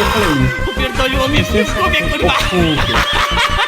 kolejny. Popierdoliło mnie w głowie, kurwa! O kurde. Kurwa,